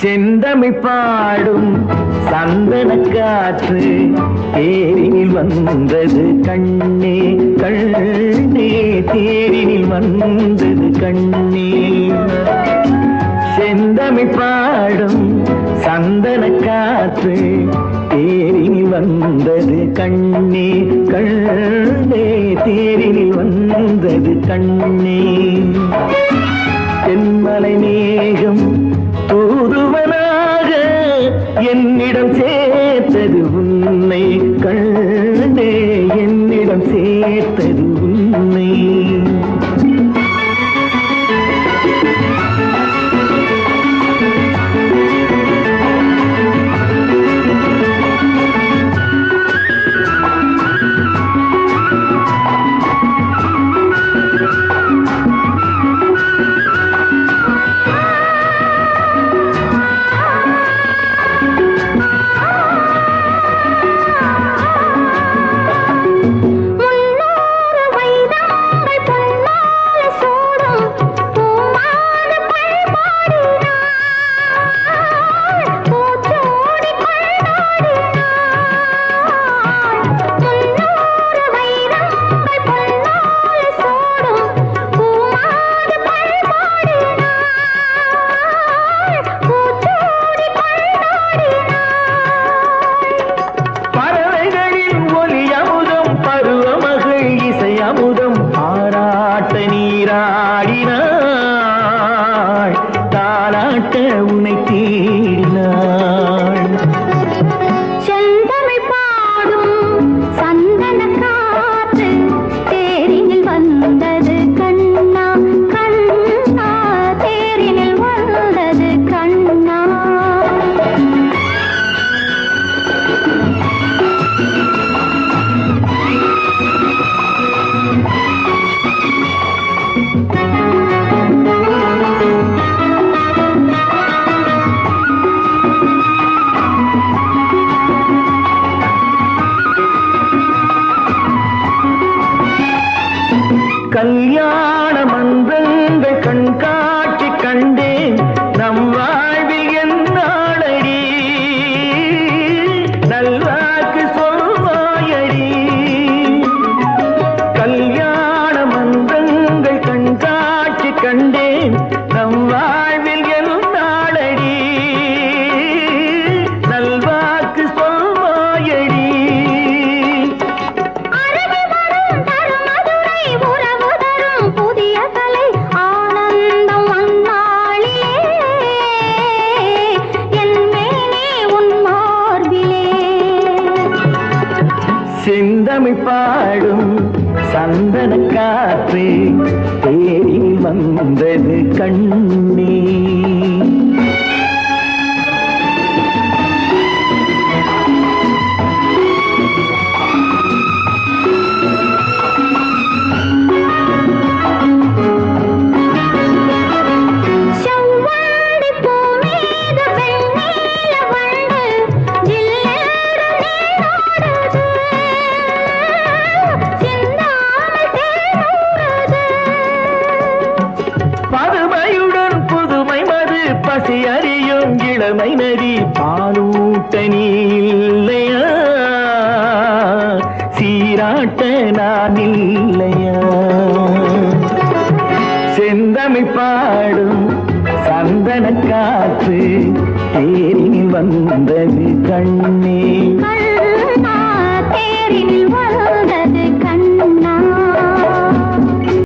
செந்தமிழ் பாடும் சந்தன காற்று தேரினில் வந்தது கண்ணே கண்ணே தேரினில் வந்தது கண்ணே. செந்தமி பாடும் சந்தன காற்று தேரில் வந்தது கண்ணே கண்ணே தேரில் வந்தது கண்ணே. தென்மலை மேகம் தூதுவனாக என்னிடம் சேர்த்தது உன்னை. கண்ணே என்னிடம் சேர்த்தது ಮಾಡಿ கல்யாண செந்தமிழ் பாடும் சந்தன காற்று தேடி வந்தது கண்ணீர் இளமை நதி பாலூட்ட நீல்லையா? சீராட்ட நான் இல்லையா? செந்தமி பாடும் சந்தன காற்று தேரில் வந்தது கண்ணே.